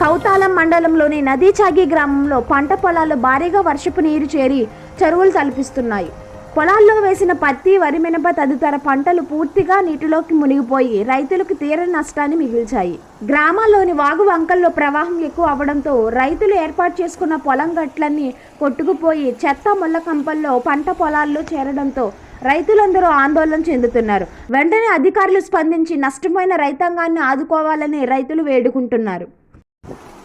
కౌతాలం మండలంలోని నదీచాగి గ్రామంలో పంట పొలాల్లో భారీగా వర్షపు నీరు చేరి చెరువులు తలపిస్తున్నాయి. పొలాల్లో వేసిన పత్తి వరి మినప తదితర పంటలు పూర్తిగా నీటిలోకి మునిగిపోయి రైతులకు తీర నష్టాన్ని మిగిల్చాయి. గ్రామాల్లోని వాగు వంకల్లో ప్రవాహం ఎక్కువ అవడంతో రైతులు ఏర్పాటు చేసుకున్న పొలం గట్లన్నీ కొట్టుకుపోయి చెత్త ముళ్ళ కంపల్లో పంట పొలాల్లో చేరడంతో రైతులందరూ ఆందోళన చెందుతున్నారు. వెంటనే అధికారులు స్పందించి నష్టపోయిన రైతాంగాన్ని ఆదుకోవాలని రైతులు వేడుకుంటున్నారు. you